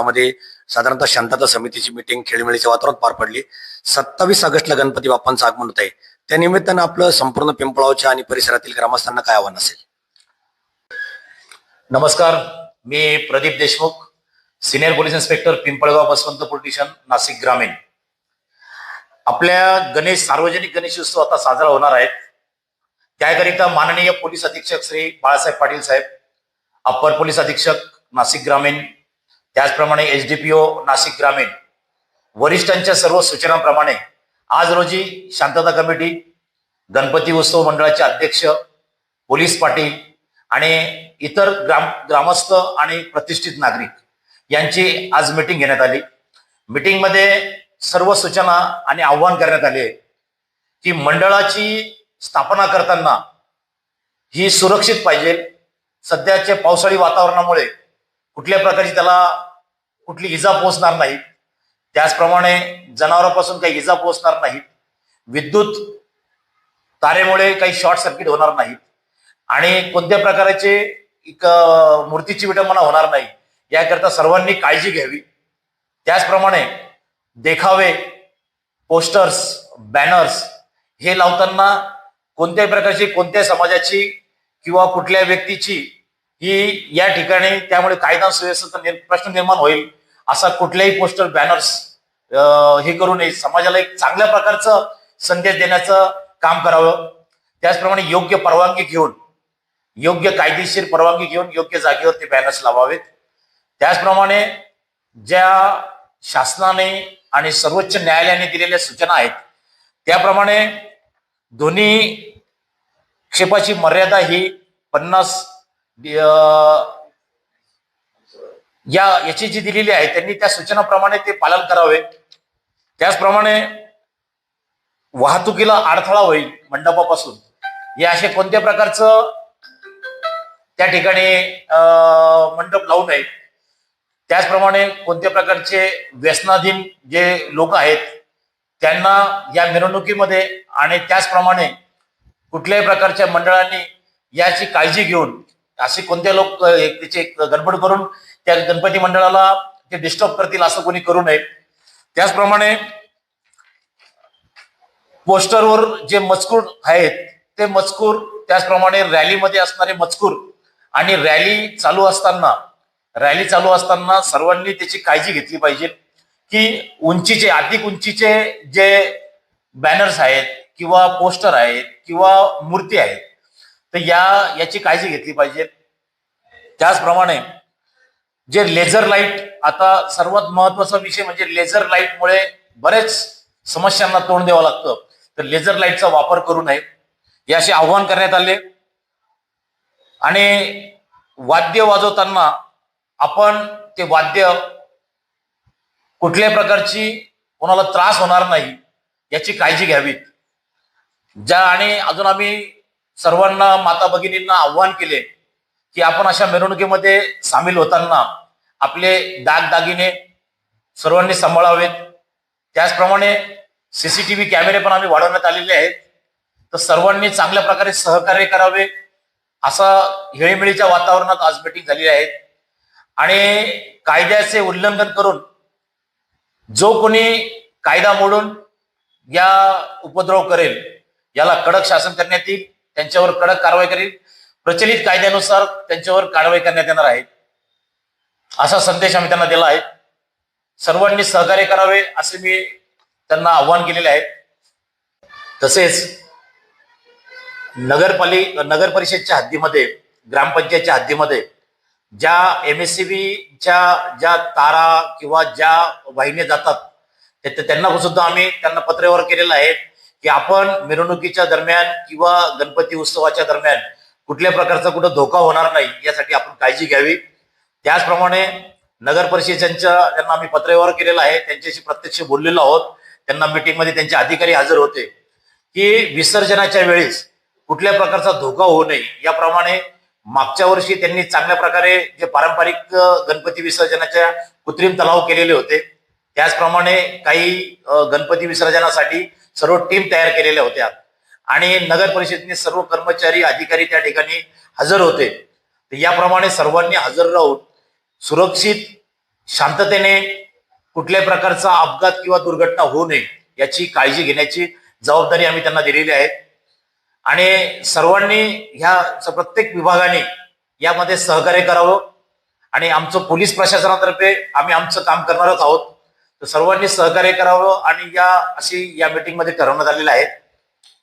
शहरामध्ये साधारणतः शांतता समितीची मिटिंग खेळमेळीच्या वातावरणात पार पडली. सत्तावीस ऑगस्टला गणपती बाप्पांचं आगमन होत आहे त्या निमित्तानं आपलं संपूर्ण पिंपळावच्या आणि परिसरातील ग्रामस्थांना काय आव्हान असेल? नमस्कार मी Pradeep Deshmukh senior police inspector Pimpalgaon Basvantpur police Nashik ग्रामीण. आपल्या गणेश सार्वजनिक गणेश उत्सव आता साजरा होणार आहेत. त्याकरिता माननीय पोलीस अधीक्षक श्री बाळासाहेब पाटील साहेब अप्पर पोलीस अधीक्षक नाशिक ग्रामीण त्याचप्रमाणे H D P O Nashik ग्रामीण वरिष्ठांच्या सर्व सूचनांप्रमाणे आज रोजी शांतता कमिटी गणपती उत्सव मंडळाचे अध्यक्ष पोलीस पाटील आणि इतर ग्राम ग्रामस्थ आणि प्रतिष्ठित नागरिक यांची आज मिटिंग घेण्यात आली. मिटिंगमध्ये सर्व सूचना आणि आव्हान करण्यात आले. की मंडळाची स्थापना करताना ही सुरक्षित पाहिजे. सध्याच्या पावसाळी वातावरणामुळे कुठल्या प्रकारची त्याला कुठली इजा पोहोचणार नाही त्याचप्रमाणे जनावरांपासून काही इजा पोहोचणार नाहीत. विद्युत तारेमुळे काही शॉर्ट सर्किट होणार नाहीत. आणि कोणत्या प्रकारचे एक मूर्तीची विटंबना होणार नाही याकरता सर्वांनी काळजी घ्यावी. त्याचप्रमाणे देखावे पोस्टर्स बॅनर्स हे लावताना कोणत्याही प्रकारची कोणत्या समाजाची किंवा कुठल्या व्यक्तीची ही या ठिकाणी त्यामुळे कायदा सुव्यवस्थेचा प्रश्न निर्माण होईल. असा कुठल्याही पोस्टर बॅनर्स हे करू नये. समाजाला एक चांगल्या प्रकारचं संदेश देण्याचं काम करावं. त्याचप्रमाणे योग्य परवानगी घेऊन योग्य कायदेशीर परवानगी घेऊन योग्य जागेवर ते बॅनर्स लावावेत. त्याचप्रमाणे ज्या शासनाने आणि सर्वोच्च न्यायालयाने दिलेल्या सूचना आहेत त्याप्रमाणे दोन्ही क्षेपाची मर्यादा ही पन्नास या याची जी दिलेली आहे त्यांनी त्या सूचनाप्रमाणे ते पालन करावे. त्याचप्रमाणे वाहतुकीला अडथळा होईल मंडपापासून. हे असे कोणत्या प्रकारचं त्या ठिकाणी अं, मंडप लावू नये. त्याचप्रमाणे कोणत्या प्रकारचे व्यसनाधीन जे लोक आहेत त्यांना या मिरवणुकीमध्ये आणि त्याचप्रमाणे कुठल्याही प्रकारच्या मंडळांनी याची काळजी घेऊन असे कोणते लोक त्याचे गडबड करून त्या गणपती मंडळाला ते डिस्टर्ब करतील असं कोणी करू नये. त्याचप्रमाणे पोस्टरवर जे मजकूर आहेत ते मजकूर त्याचप्रमाणे रॅलीमध्ये असणारे मजकूर आणि रॅली चालू असताना रॅली चालू असताना सर्वांनी त्याची काळजी घेतली पाहिजे की उंचीचे अधिक उंचीचे जे बॅनर्स आहेत किंवा पोस्टर आहेत किंवा मूर्ती आहेत तर या याची काळजी घेतली पाहिजे. त्याचप्रमाणे जे लेझर लाइट आता सर्वात महत्त्वाचा विषय म्हणजे लेझर लाईटमुळे बरेच समस्यांना तोंड द्यावं लागतं. तर लेझर लाईटचा वापर करू नये. हे असे आव्हान करण्यात आले. आणि वाद्य वाजवताना आपण ते वाद्य कुठल्याही प्रकारची कोणाला त्रास होणार नाही याची काळजी घ्यावी. ज्या आणि अजून आम्ही सर्वांना माता भगिनींना आव्हान केले की आपण अशा मिरवणुकीमध्ये सामील होताना आपले दागदागिने सर्वांनी सांभाळावेत. त्याचप्रमाणे सीसीटीव्ही कॅमेरे पण आम्ही वाढवण्यात आलेले आहेत. तर सर्वांनी चांगल्या प्रकारे सहकार्य करावे. असा हेळीमेळीच्या वातावरणात आज मिटिंग झालेली आहे. आणि कायद्याचे उल्लंघन करून जो कोणी कायदा मोडून या उपद्रव करेल याला कडक शासन करण्यात येईल त्यांच्यावर कडक कारवाई करेल. प्रचलित कायद्यानुसार त्यांच्यावर कारवाई करण्यात येणार आहे. असा संदेश आम्ही त्यांना दिला आहे. सर्वांनी सहकार्य करावे असे मी त्यांना आव्हान केलेले आहे. तसेच नगरपाली नगर परिषदच्या हद्दीमध्ये ग्रामपंचायतच्या हद्दीमध्ये ज्या एम एस सी बीच्या ज्या तारा किंवा ज्या वाहिन्या जातात ते- त्यांना सुद्धा आम्ही त्यांना पत्रव्यवहार केलेला आहे की आपण मिरवणुकीच्या दरम्यान किंवा गणपती उत्सवाच्या दरम्यान कुठल्या प्रकारचा कुठं धोका होणार नाही यासाठी आपण काळजी घ्यावी. त्याचप्रमाणे नगर परिषदेच्या त्यांना आम्ही पत्रव्यवहार केलेला आहे त्यांच्याशी प्रत्यक्ष बोललेलो आहोत. त्यांना मीटिंगमध्ये त्यांचे अधिकारी हजर होते. की विसर्जनाच्या वेळेस कुठल्या प्रकारचा धोका होऊ नये याप्रमाणे मागच्या वर्षी त्यांनी चांगल्या प्रकारे जे पारंपरिक गणपती विसर्जनाच्या कृत्रिम तलाव केलेले होते त्याचप्रमाणे काही गणपती विसर्जनासाठी सर्व टीम तयार केलेल्या होत्या. आणि नगर परिषदेने सर्व कर्मचारी अधिकारी त्या ठिकाणी हजर होते. याप्रमाणे सर्वांनी हजर राहून सुरक्षित शांततेने कुठल्याही प्रकारचा अपघात किंवा दुर्घटना होऊ नये याची काळजी घेण्याची जबाबदारी आम्ही त्यांना दिलेली आहे. आणि सर्वांनी ह्या स- प्रत्येक विभागाने यामध्ये सहकार्य करावं आणि आमचं पोलीस प्रशासनातर्फे आम्ही आमचं काम करणारच आहोत. तर सर्वांनी सहकार्य करावं आणि या अशी या मीटिंगमध्ये ठरवण्यात आलेलं आहे.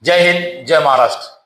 जय हिंद जय महाराष्ट्र.